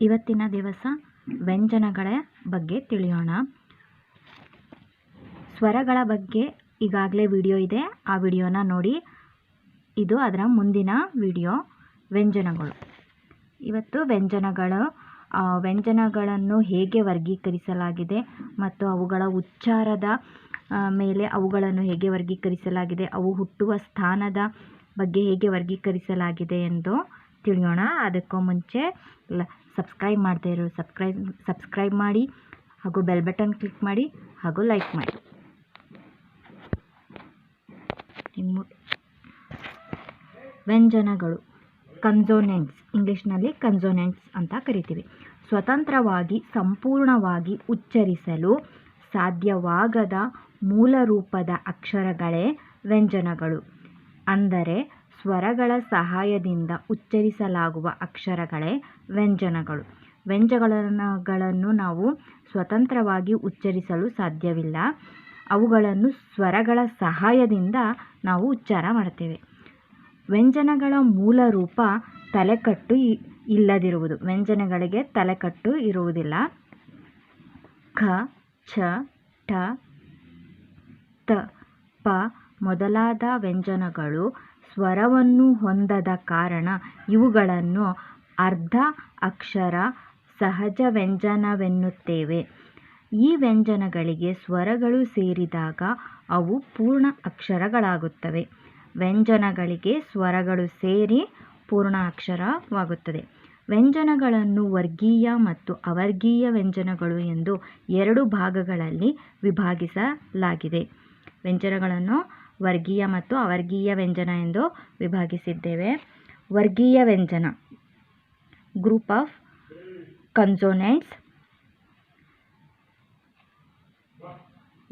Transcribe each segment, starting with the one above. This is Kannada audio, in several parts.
ಇವತ್ತಿನ ದಿವಸ ವ್ಯಂಜನಗಳ ಬಗ್ಗೆ ತಿಳಿಯೋಣ. ಸ್ವರಗಳ ಬಗ್ಗೆ ಈಗಾಗಲೇ ವಿಡಿಯೋ ಇದೆ. ಆ ವಿಡಿಯೋನ ನೋಡಿ. ಇದು ಅದರ ಮುಂದಿನ ವಿಡಿಯೋ. ವ್ಯಂಜನಗಳು. ಇವತ್ತು ವ್ಯಂಜನಗಳು ವ್ಯಂಜನಗಳನ್ನು ಹೇಗೆ ವರ್ಗೀಕರಿಸಲಾಗಿದೆ ಮತ್ತು ಅವುಗಳ ಉಚ್ಚಾರದ ಮೇಲೆ ಅವುಗಳನ್ನು ಹೇಗೆ ವರ್ಗೀಕರಿಸಲಾಗಿದೆ, ಅವು ಹುಟ್ಟುವ ಸ್ಥಾನದ ಬಗ್ಗೆ ಹೇಗೆ ವರ್ಗೀಕರಿಸಲಾಗಿದೆ ಎಂದು ತಿಳಿಯೋಣ. ಅದಕ್ಕೂ ಮುಂಚೆ ಸಬ್ಸ್ಕ್ರೈಬ್ ಮಾಡದೇ ಇರೋ ಸಬ್ಸ್ಕ್ರೈಬ್ ಸಬ್ಸ್ಕ್ರೈಬ್ ಮಾಡಿ, ಹಾಗೂ ಬೆಲ್ ಬಟನ್ ಕ್ಲಿಕ್ ಮಾಡಿ, ಹಾಗೂ ಲೈಕ್ ಮಾಡಿ. ಇನ್ನು ವ್ಯಂಜನಗಳು ಕನ್ಸೋನೆಂಟ್ಸ್ ಇಂಗ್ಲೀಷ್ನಲ್ಲಿ ಕನ್ಸೋನೆಂಟ್ಸ್ ಅಂತ ಕರಿತೀವಿ. ಸ್ವತಂತ್ರವಾಗಿ, ಸಂಪೂರ್ಣವಾಗಿ ಉಚ್ಚರಿಸಲು ಸಾಧ್ಯವಾಗದ ಮೂಲ ರೂಪದ ಅಕ್ಷರಗಳೇ ವ್ಯಂಜನಗಳು. ಅಂದರೆ ಸ್ವರಗಳ ಸಹಾಯದಿಂದ ಉಚ್ಚರಿಸಲಾಗುವ ಅಕ್ಷರಗಳೇ ವ್ಯಂಜನಗಳು. ವ್ಯಂಜನಗಳನ್ನು ನಾವು ಸ್ವತಂತ್ರವಾಗಿ ಉಚ್ಚರಿಸಲು ಸಾಧ್ಯವಿಲ್ಲ. ಅವುಗಳನ್ನು ಸ್ವರಗಳ ಸಹಾಯದಿಂದ ನಾವು ಉಚ್ಚಾರ ಮಾಡ್ತೇವೆ ವ್ಯಂಜನಗಳ ಮೂಲ ರೂಪ ತಲೆಕಟ್ಟು ಇಲ್ಲದಿರುವುದು. ವ್ಯಂಜನಗಳಿಗೆ ತಲೆಕಟ್ಟು ಇರುವುದಿಲ್ಲ. ಖ ಛ, ಠ, ತ, ಪ ಮೊದಲಾದ ವ್ಯಂಜನಗಳು ಸ್ವರವನ್ನು ಹೊಂದದ ಕಾರಣ ಇವುಗಳನ್ನು ಅರ್ಧ ಅಕ್ಷರ ಸಹಜ ವ್ಯಂಜನವೆನ್ನುತ್ತೇವೆ. ಈ ವ್ಯಂಜನಗಳಿಗೆ ಸ್ವರಗಳು ಸೇರಿದಾಗ ಅವು ಪೂರ್ಣ ಅಕ್ಷರಗಳಾಗುತ್ತವೆ. ವ್ಯಂಜನಗಳಿಗೆ ಸ್ವರಗಳು ಸೇರಿ ಪೂರ್ಣ ಅಕ್ಷರವಾಗುತ್ತದೆ. ವ್ಯಂಜನಗಳನ್ನು ವರ್ಗೀಯ ಮತ್ತು ಅವರ್ಗೀಯ ವ್ಯಂಜನಗಳು ಎಂದು ಎರಡು ಭಾಗಗಳಲ್ಲಿ ವಿಭಾಗಿಸಲಾಗಿದೆ. ವ್ಯಂಜನಗಳನ್ನು ವರ್ಗೀಯ ಮತ್ತು ಅವರ್ಗೀಯ ವ್ಯಂಜನ ಎಂದು ವಿಭಾಗಿಸಿದ್ದೇವೆ. ವರ್ಗೀಯ ವ್ಯಂಜನ. Group of consonants.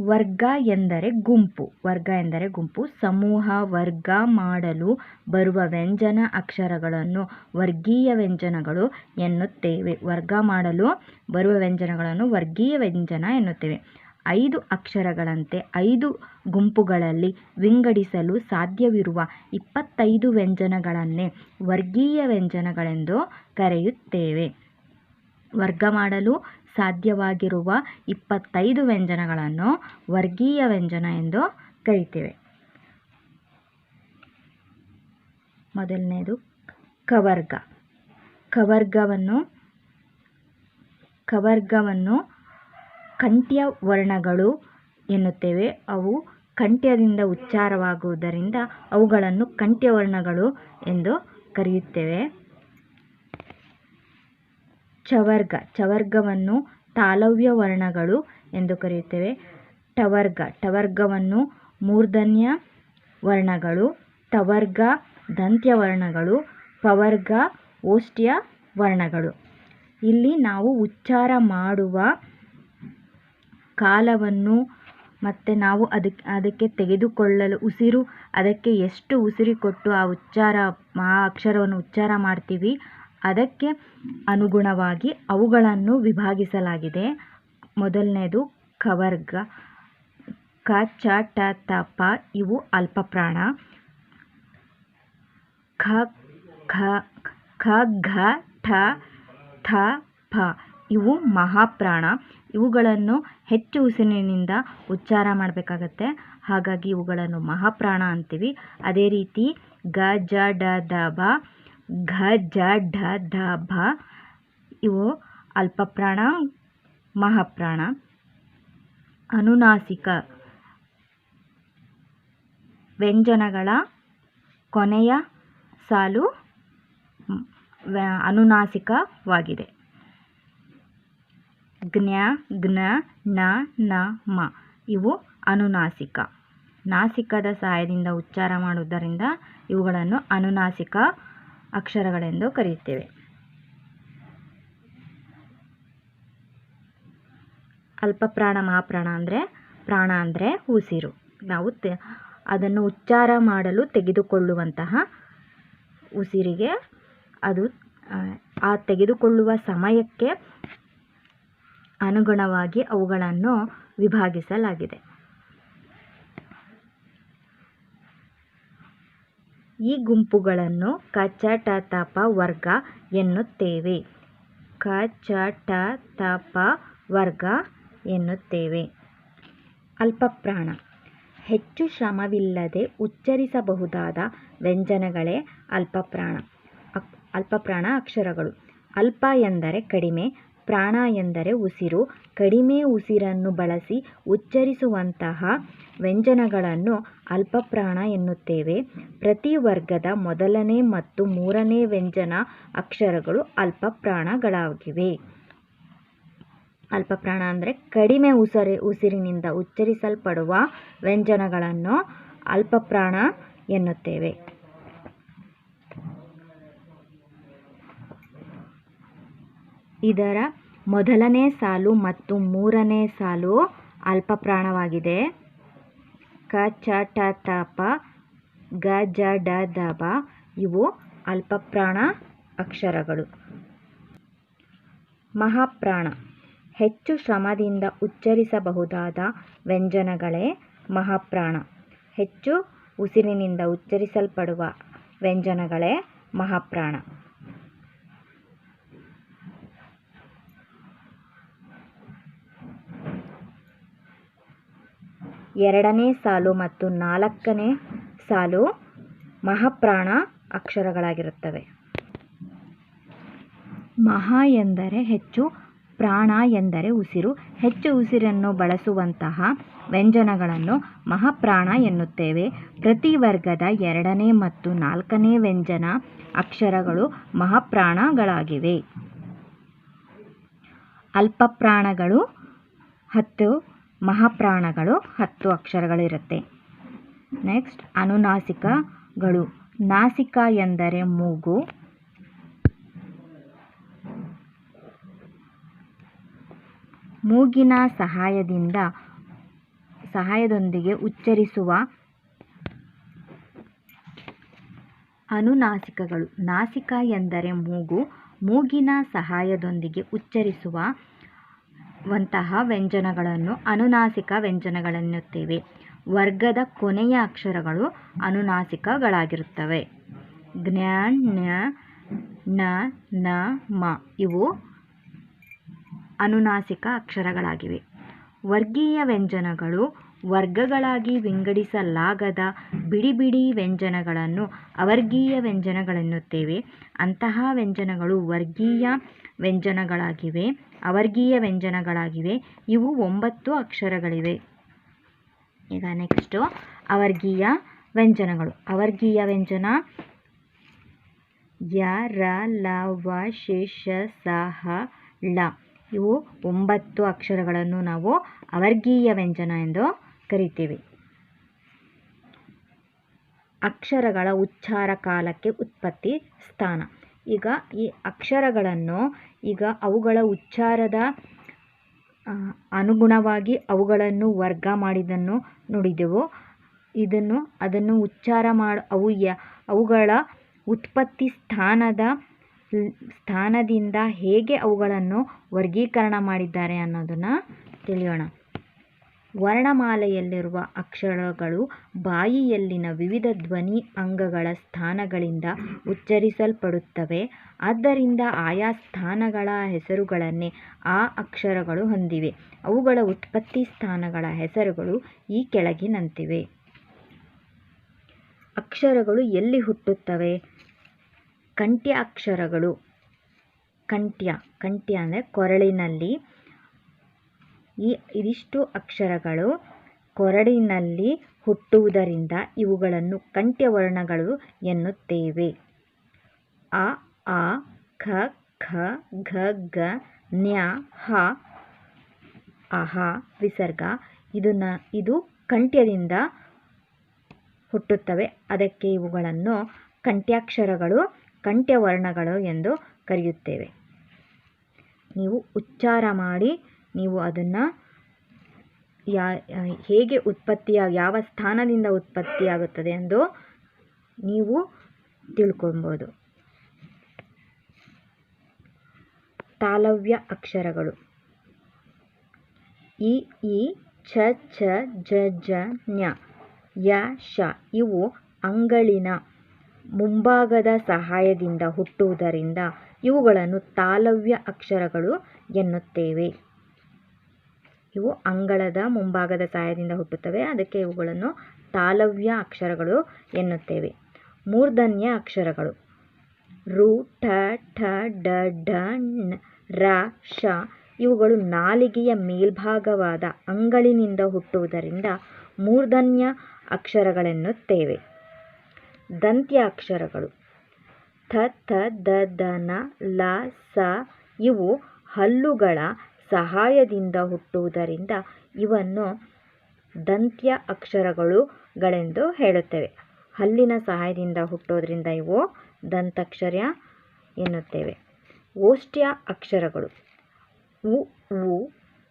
ವರ್ಗ ಎಂದರೆ ಗುಂಪು. ವರ್ಗ ಎಂದರೆ ಗುಂಪು. ಸಮೂಹ, ವರ್ಗ, ಮಾಡಲು, ಬರುವ ವ್ಯಂಜನ ಅಕ್ಷರಗಳನ್ನು ವರ್ಗೀಯ ವ್ಯಂಜನಗಳು ಎನ್ನುತ್ತೇವೆ. ವರ್ಗ, ಮಾಡಲು, ಬರುವ ವ್ಯಂಜನಗಳನ್ನು ವರ್ಗೀಯ ವ್ಯಂಜನ ಎನ್ನುತ್ತೇವೆ. ಐದು ಅಕ್ಷರಗಳಂತೆ ಐದು ಗುಂಪುಗಳಲ್ಲಿ ವಿಂಗಡಿಸಲು ಸಾಧ್ಯವಿರುವ ಇಪ್ಪತ್ತೈದು ವ್ಯಂಜನಗಳನ್ನೇ ವರ್ಗೀಯ ವ್ಯಂಜನಗಳೆಂದು ಕರೆಯುತ್ತೇವೆ. ವರ್ಗ ಮಾಡಲು ಸಾಧ್ಯವಾಗಿರುವ ಇಪ್ಪತ್ತೈದು ವ್ಯಂಜನಗಳನ್ನು ವರ್ಗೀಯ ವ್ಯಂಜನ ಎಂದು ಕರಿತೇವೆ. ಮೊದಲನೇದು ಕವರ್ಗ. ಕವರ್ಗವನ್ನು ಕವರ್ಗವನ್ನು ಕಂಠ್ಯ ವರ್ಣಗಳು ಎನ್ನುತ್ತೇವೆ. ಅವು ಕಂಠ್ಯದಿಂದ ಉಚ್ಚಾರವಾಗುವುದರಿಂದ ಅವುಗಳನ್ನು ಕಂಠ್ಯ ವರ್ಣಗಳು ಎಂದು ಕರೆಯುತ್ತೇವೆ. ಚವರ್ಗ, ಚವರ್ಗವನ್ನು ತಾಲವ್ಯ ವರ್ಣಗಳು ಎಂದು ಕರೆಯುತ್ತೇವೆ. ಟವರ್ಗ, ಟವರ್ಗವನ್ನು ಮೂರ್ಧನ್ಯ ವರ್ಣಗಳು, ತವರ್ಗ, ದಂತ್ಯ ವರ್ಣಗಳು, ಪವರ್ಗ, ಓಷ್ಠ್ಯ ವರ್ಣಗಳು. ಇಲ್ಲಿ ನಾವು ಉಚ್ಚಾರ ಮಾಡುವ ಕಾಲವನ್ನು ಮತ್ತು ನಾವು ಅದಕ್ಕೆ ಅದಕ್ಕೆ ತೆಗೆದುಕೊಳ್ಳಲು ಉಸಿರು, ಅದಕ್ಕೆ ಎಷ್ಟು ಉಸಿರು ಕೊಟ್ಟು ಆ ಉಚ್ಚಾರ, ಆ ಅಕ್ಷರವನ್ನು ಉಚ್ಚಾರ ಮಾಡ್ತೀವಿ, ಅದಕ್ಕೆ ಅನುಗುಣವಾಗಿ ಅವುಗಳನ್ನು ವಿಭಾಗಿಸಲಾಗಿದೆ. ಮೊದಲನೇದು ಕವರ್ಗ. ಕ, ಚ, ಟ, ತ, ಪ, ಇವು ಅಲ್ಪಪ್ರಾಣ. ಖ ಖ ಖ, ಘ, ಠ, ಥ, ಪ, ಇವು ಮಹಾಪ್ರಾಣ. ಇವುಗಳನ್ನು ಹೆಚ್ಚು ಉಸಿರಿನಿಂದ ಉಚ್ಚಾರ ಮಾಡಬೇಕಾಗತ್ತೆ. ಹಾಗಾಗಿ ಇವುಗಳನ್ನು ಮಹಾಪ್ರಾಣ ಅಂತೀವಿ. ಅದೇ ರೀತಿ ಗ, ಜ, ಡ, ದ, ಬ, ಘ, ಜ, ಢ ಧ ಭ, ಇವು ಅಲ್ಪಪ್ರಾಣ, ಮಹಾಪ್ರಾಣ, ಅನುನಾಸಿಕ, ವ್ಯಂಜನಗಳ, ಕೊನೆಯ ಸಾಲು ಅನುನಾಸಿಕವಾಗಿದೆ. ಜ್ಞ ಜ್ಞ ನ ನ, ಮ. ಇವು ಅನುನಾಸಿಕ. ನಾಸಿಕದ ಸಹಾಯದಿಂದ ಉಚ್ಚಾರ ಮಾಡುವುದರಿಂದ ಇವುಗಳನ್ನು ಅನುನಾಸಿಕ ಅಕ್ಷರಗಳೆಂದು ಕರೆಯುತ್ತೇವೆ. ಅಲ್ಪಪ್ರಾಣ, ಮಹಾಪ್ರಾಣ ಅಂದರೆ ಪ್ರಾಣ ಅಂದರೆ ಉಸಿರು. ನಾವು ತೆ, ಅದನ್ನು ಉಚ್ಚಾರ ಮಾಡಲು ತೆಗೆದುಕೊಳ್ಳುವಂತಹ ಉಸಿರಿಗೆ ಅದು ಆ ತೆಗೆದುಕೊಳ್ಳುವ ಸಮಯಕ್ಕೆ ಅನುಗುಣವಾಗಿ ಅವುಗಳನ್ನು ವಿಭಾಗಿಸಲಾಗಿದೆ. ಈ ಗುಂಪುಗಳನ್ನು ಕಚಟತಪ ವರ್ಗ ಎನ್ನುತ್ತೇವೆ. ಕಚಟತಪ ವರ್ಗ ಎನ್ನುತ್ತೇವೆ. ಅಲ್ಪಪ್ರಾಣ. ಹೆಚ್ಚು ಶ್ರಮವಿಲ್ಲದೆ ಉಚ್ಚರಿಸಬಹುದಾದ ವ್ಯಂಜನಗಳೇ ಅಲ್ಪಪ್ರಾಣ. ಅಲ್ಪಪ್ರಾಣ ಅಕ್ಷರಗಳು. ಅಲ್ಪ ಎಂದರೆ ಕಡಿಮೆ ಪ್ರಾಣ ಎಂದರೆ ಉಸಿರು. ಕಡಿಮೆ ಉಸಿರನ್ನು ಬಳಸಿ ಉಚ್ಚರಿಸುವಂತಹ ವ್ಯಂಜನಗಳನ್ನು ಅಲ್ಪಪ್ರಾಣ ಎನ್ನುತ್ತೇವೆ. ಪ್ರತಿ ವರ್ಗದ ಮೊದಲನೇ ಮತ್ತು ಮೂರನೇ ವ್ಯಂಜನ ಅಕ್ಷರಗಳು ಅಲ್ಪಪ್ರಾಣಗಳಾಗಿವೆ. ಅಲ್ಪಪ್ರಾಣ ಅಂದರೆ ಕಡಿಮೆ ಉಸರಿ, ಉಸಿರಿನಿಂದ ಉಚ್ಚರಿಸಲ್ಪಡುವ ವ್ಯಂಜನಗಳನ್ನು ಅಲ್ಪಪ್ರಾಣ ಎನ್ನುತ್ತೇವೆ. ಇದರ ಮೊದಲನೇ ಸಾಲು ಮತ್ತು ಮೂರನೇ ಸಾಲು ಅಲ್ಪಪ್ರಾಣವಾಗಿದೆ. ಕ, ಚ, ಟ, ತ, ಪ, ಗ, ಜ, ಡ, ದ, ಬ ಇವು ಅಲ್ಪಪ್ರಾಣ ಅಕ್ಷರಗಳು. ಮಹಾಪ್ರಾಣ. ಹೆಚ್ಚು ಶ್ರಮದಿಂದ ಉಚ್ಚರಿಸಬಹುದಾದ ವ್ಯಂಜನಗಳೇ ಮಹಾಪ್ರಾಣ. ಹೆಚ್ಚು ಉಸಿರಿನಿಂದ ಉಚ್ಚರಿಸಲ್ಪಡುವ ವ್ಯಂಜನಗಳೇ ಮಹಾಪ್ರಾಣ. ಎರಡನೇ ಸಾಲು ಮತ್ತು ನಾಲ್ಕನೇ ಸಾಲು ಮಹಾಪ್ರಾಣ ಅಕ್ಷರಗಳಾಗಿರುತ್ತವೆ. ಮಹಾ ಎಂದರೆ ಹೆಚ್ಚು, ಪ್ರಾಣ ಎಂದರೆ ಉಸಿರು. ಹೆಚ್ಚು ಉಸಿರನ್ನು ಬಳಸುವಂತಹ ವ್ಯಂಜನಗಳನ್ನು ಮಹಾಪ್ರಾಣ ಎನ್ನುತ್ತೇವೆ. ಪ್ರತಿ ವರ್ಗದ ಎರಡನೇ ಮತ್ತು ನಾಲ್ಕನೇ ವ್ಯಂಜನ ಅಕ್ಷರಗಳು ಮಹಾಪ್ರಾಣಗಳಾಗಿವೆ. ಅಲ್ಪಪ್ರಾಣಗಳು ಹತ್ತು ಮಹಾಪ್ರಾಣಗಳು ಹತ್ತು ಅಕ್ಷರಗಳಿರುತ್ತೆ. ನೆಕ್ಸ್ಟ್ ಅನುನಾಸಿಕಗಳು. ನಾಸಿಕ ಎಂದರೆ ಮೂಗು. ಮೂಗಿನ ಸಹಾಯದಿಂದ, ಸಹಾಯದೊಂದಿಗೆ ಉಚ್ಚರಿಸುವ ಅನುನಾಸಿಕಗಳು. ನಾಸಿಕ ಎಂದರೆ ಮೂಗು. ಮೂಗಿನ ಸಹಾಯದೊಂದಿಗೆ ಉಚ್ಚರಿಸುವ ವಂತಹ ವ್ಯಂಜನಗಳನ್ನು ಅನುನಾಸಿಕ ವ್ಯಂಜನಗಳೆನ್ನುತ್ತೇವೆ. ವರ್ಗದ ಕೊನೆಯ ಅಕ್ಷರಗಳು ಅನುನಾಸಿಕಗಳಾಗಿರುತ್ತವೆ. ಜ್ಞ ನ ನ, ಮ ಇವು ಅನುನಾಸಿಕ ಅಕ್ಷರಗಳಾಗಿವೆ. ವರ್ಗೀಯ ವ್ಯಂಜನಗಳು ವರ್ಗಗಳಾಗಿ ವಿಂಗಡಿಸಲಾಗದ ಬಿಡಿ ಬಿಡಿ ವ್ಯಂಜನಗಳನ್ನು ಅವರ್ಗೀಯ ವ್ಯಂಜನಗಳೆನ್ನುತ್ತೇವೆ. ಅಂತಹ ವ್ಯಂಜನಗಳು ವರ್ಗೀಯ ವ್ಯಂಜನಗಳಾಗಿವೆ, ಅವರ್ಗೀಯ ವ್ಯಂಜನಗಳಾಗಿವೆ, ಇವು ಒಂಬತ್ತು ಅಕ್ಷರಗಳಿವೆ. ಈಗ ನೆಕ್ಸ್ಟು ಅವರ್ಗೀಯ ವ್ಯಂಜನಗಳು. ಅವರ್ಗೀಯ ವ್ಯಂಜನ ಯ, ರ, ಲ, ವ, ಶೇಷ, ಸ, ಹ, ಳ. ಇವು ಒಂಬತ್ತು ಅಕ್ಷರಗಳನ್ನು ನಾವು ಅವರ್ಗೀಯ ವ್ಯಂಜನ ಎಂದು ಕರಿತೀವಿ. ಅಕ್ಷರಗಳ ಉಚ್ಚಾರ ಕಾಲಕ್ಕೆ ಉತ್ಪತ್ತಿ ಸ್ಥಾನ. ಈಗ ಈ ಅಕ್ಷರಗಳನ್ನು ಈಗ ಅವುಗಳ ಉಚ್ಚಾರದ ಅನುಗುಣವಾಗಿ ಅವುಗಳನ್ನು ವರ್ಗ ಮಾಡಿದನ್ನು ನೋಡಿದೆವು. ಇದನ್ನು, ಅದನ್ನು ಉಚ್ಚಾರ ಮಾಡಿ, ಅವು ಯ, ಅವುಗಳ ಉತ್ಪತ್ತಿ ಸ್ಥಾನದ, ಸ್ಥಾನದಿಂದ ಹೇಗೆ ಅವುಗಳನ್ನು ವರ್ಗೀಕರಣ ಮಾಡಿದ್ದಾರೆ ಅನ್ನೋದನ್ನು ತಿಳಿಯೋಣ. ವರ್ಣಮಾಲೆಯಲ್ಲಿರುವ ಅಕ್ಷರಗಳು ಬಾಯಿಯಲ್ಲಿನ ವಿವಿಧ ಧ್ವನಿ ಅಂಗಗಳ ಸ್ಥಾನಗಳಿಂದ ಉಚ್ಚರಿಸಲ್ಪಡುತ್ತವೆ. ಆದ್ದರಿಂದ ಆಯಾ ಸ್ಥಾನಗಳ ಹೆಸರುಗಳನ್ನೇ ಆ ಅಕ್ಷರಗಳು ಹೊಂದಿವೆ. ಅವುಗಳ ಉತ್ಪತ್ತಿ ಸ್ಥಾನಗಳ ಹೆಸರುಗಳು ಈ ಕೆಳಗಿನಂತಿವೆ. ಅಕ್ಷರಗಳು ಎಲ್ಲಿ ಹುಟ್ಟುತ್ತವೆ? ಕಂಠ್ಯ ಅಕ್ಷರಗಳು ಕಂಠ್ಯ ಕಂಠ್ಯ ಅಂದರೆ ಕೊರಳಿನಲ್ಲಿ. ಈ ಇದಿಷ್ಟು ಅಕ್ಷರಗಳು ಕೊರಡಿನಲ್ಲಿ ಹುಟ್ಟುವುದರಿಂದ ಇವುಗಳನ್ನು ಕಂಠ್ಯವರ್ಣಗಳು ಎನ್ನುತ್ತೇವೆ. ಅ, ಆ, ಖ ಖ, ಘ ಗ ಜ್ಞ ಹ ಅಹ ವಿಸರ್ಗ. ಇದನ್ನ ಇದು ಕಂಠ್ಯದಿಂದ ಹುಟ್ಟುತ್ತವೆ. ಅದಕ್ಕೆ ಇವುಗಳನ್ನು ಕಂಠ್ಯಾಕ್ಷರಗಳು ಕಂಠ್ಯವರ್ಣಗಳು ಎಂದು ಕರೆಯುತ್ತೇವೆ. ನೀವು ಉಚ್ಚಾರ ಮಾಡಿ ನೀವು ಅದನ್ನು ಯಾ ಹೇಗೆ ಉತ್ಪತ್ತಿಯ ಯಾವ ಸ್ಥಾನದಿಂದ ಉತ್ಪತ್ತಿಯಾಗುತ್ತದೆ ಎಂದು ನೀವು ತಿಳ್ಕೊಬೋದು ತಾಲವ್ಯ ಅಕ್ಷರಗಳು. ಇ ಇ ಛ ಛ ಜ ಜ ಞ ಯ, ಶ ಇವು ಅಂಗಳಿನ ಮುಂಭಾಗದ ಸಹಾಯದಿಂದ ಹುಟ್ಟುವುದರಿಂದ ಇವುಗಳನ್ನು ತಾಲವ್ಯ ಅಕ್ಷರಗಳು ಎನ್ನುತ್ತೇವೆ. ಇವು ಅಂಗಳದ ಮುಂಭಾಗದ ಸಹಾಯದಿಂದ ಹುಟ್ಟುತ್ತವೆ. ಅದಕ್ಕೆ ಇವುಗಳನ್ನು ತಾಲವ್ಯ ಅಕ್ಷರಗಳು ಎನ್ನುತ್ತೇವೆ. ಮೂರ್ಧನ್ಯ ಅಕ್ಷರಗಳು. ರು, ಠ ಠ, ಡ, ಢ, ಣ, ರ ಶ ಇವುಗಳು ನಾಲಿಗೆಯ ಮೇಲ್ಭಾಗವಾದ ಅಂಗಳಿನಿಂದ ಹುಟ್ಟುವುದರಿಂದ ಮೂರ್ಧನ್ಯ ಅಕ್ಷರಗಳೆನ್ನುತ್ತೇವೆ. ದಂತ್ಯ ಅಕ್ಷರಗಳು. ಥ ಥ, ದ ದ, ನ, ಲ, ಸ ಇವು ಹಲ್ಲುಗಳ ಸಹಾಯದಿಂದ ಹುಟ್ಟುವುದರಿಂದ ಇವನ್ನು ದಂತ್ಯ ಅಕ್ಷರಗಳುಗಳೆಂದು ಹೇಳುತ್ತೇವೆ. ಹಲ್ಲಿನ ಸಹಾಯದಿಂದ ಹುಟ್ಟೋದ್ರಿಂದ ಇವು ದಂತಾಕ್ಷರ ಎನ್ನುತ್ತೇವೆ. ಓಷ್ಟ್ಯ ಅಕ್ಷರಗಳು ಉ ಉ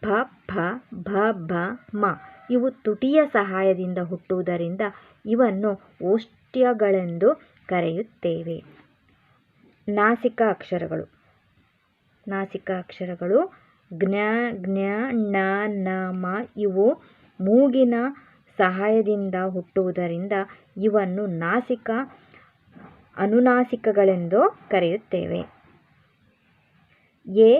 ಪ ಫ ಭ ಭ, ಮ ಇವು ತುಟಿಯ ಸಹಾಯದಿಂದ ಹುಟ್ಟುವುದರಿಂದ ಇವನ್ನು ಓಷ್ಟ್ಯಗಳೆಂದು ಕರೆಯುತ್ತೇವೆ. ನಾಸಿಕ ಅಕ್ಷರಗಳು ನಾಸಿಕ ಅಕ್ಷರಗಳು ಜ್ಞ, ಜ್ಞಾ ಣ ನ, ಮ ಇವು ಮೂಗಿನ ಸಹಾಯದಿಂದ ಹುಟ್ಟುವುದರಿಂದ ಇವನ್ನು ನಾಸಿಕ ಅನುನಾಸಿಕಗಳೆಂದು ಕರೆಯುತ್ತೇವೆ. ಎ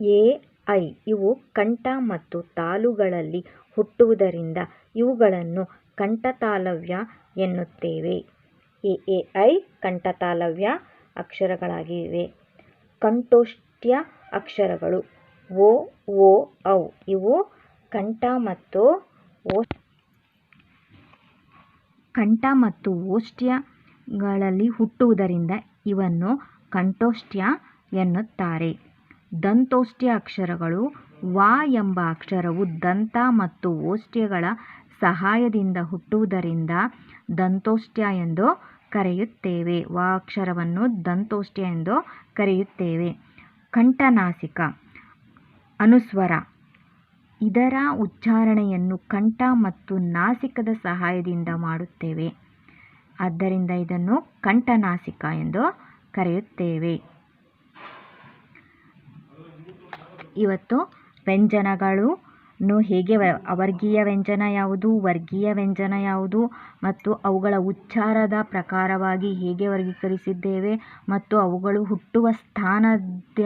ಎ, ಐ ಇವು ಕಂಠ ಮತ್ತು ತಾಲುಗಳಲ್ಲಿ ಹುಟ್ಟುವುದರಿಂದ ಇವುಗಳನ್ನು ಕಂಠತಾಲವ್ಯ ಎನ್ನುತ್ತೇವೆ. ಎ ಎ, ಐ ಕಂಠತಾಲವ್ಯ ಅಕ್ಷರಗಳಾಗಿವೆ. ಕಂಠೋಷ್ಟ್ಯ ಅಕ್ಷರಗಳು. ಓ ಓ, ಔ. ಇವು ಕಂಠ ಮತ್ತು ಕಂಠ ಮತ್ತು ಓಷ್ಟ್ಯಗಳಲ್ಲಿ ಹುಟ್ಟುವುದರಿಂದ ಇವನ್ನು ಕಂಠೋಷ್ಟ್ಯ ಎನ್ನುತ್ತಾರೆ. ದಂತೋಷ್ಟ್ಯ ಅಕ್ಷರಗಳು ವ ಎಂಬ ಅಕ್ಷರವು ದಂತ ಮತ್ತು ಓಷ್ಟ್ಯಗಳ ಸಹಾಯದಿಂದ ಹುಟ್ಟುವುದರಿಂದ ದಂತೋಷ್ಟ್ಯ ಎಂದು ಕರೆಯುತ್ತೇವೆ. ವ ಅಕ್ಷರವನ್ನು ದಂತೋಷ್ಟ್ಯ ಎಂದು ಕರೆಯುತ್ತೇವೆ. ಕಂಠನಾಸಿಕ ಅನುಸ್ವರ. ಇದರ ಉಚ್ಚಾರಣೆಯನ್ನು ಕಂಠ ಮತ್ತು ನಾಸಿಕದ ಸಹಾಯದಿಂದ ಮಾಡುತ್ತೇವೆ. ಆದ್ದರಿಂದ ಇದನ್ನು ಕಂಠನಾಸಿಕ ಎಂದು ಕರೆಯುತ್ತೇವೆ. ಇವತ್ತು ವ್ಯಂಜನಗಳನ್ನು ಹೇಗೆ ವರ್ಗೀಯ ಅವರ್ಗೀಯ ವ್ಯಂಜನ ಯಾವುದು, ವರ್ಗೀಯ ವ್ಯಂಜನ ಯಾವುದು ಮತ್ತು ಅವುಗಳ ಉಚ್ಚಾರದ ಪ್ರಕಾರವಾಗಿ ಹೇಗೆ ವರ್ಗೀಕರಿಸಿದ್ದೇವೆ ಮತ್ತು ಅವುಗಳು ಹುಟ್ಟುವ ಸ್ಥಾನದ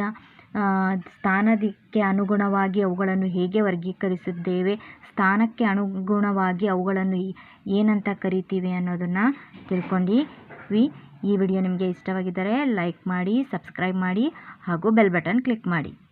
ಆ, ಸ್ಥಾನದಕ್ಕೆ ಅನುಗುಣವಾಗಿ ಅವುಗಳನ್ನು ಹೇಗೆ ವರ್ಗೀಕರಿಸಿದ್ದೇವೆ? ಸ್ಥಾನಕ್ಕೆ ಅನುಗುಣವಾಗಿ ಅವುಗಳನ್ನು ಏನಂತ ಕರಿತೀವಿ ಅನ್ನೋದನ್ನು ತಿಳ್ಕೊಂಡಿವಿ ಈ ವಿಡಿಯೋ ನಿಮಗೆ ಇಷ್ಟವಾಗಿದ್ದರೆ ಲೈಕ್ ಮಾಡಿ ಸಬ್ಸ್ಕ್ರೈಬ್ ಮಾಡಿ ಹಾಗೂ ಬೆಲ್ ಬಟನ್ ಕ್ಲಿಕ್ ಮಾಡಿ.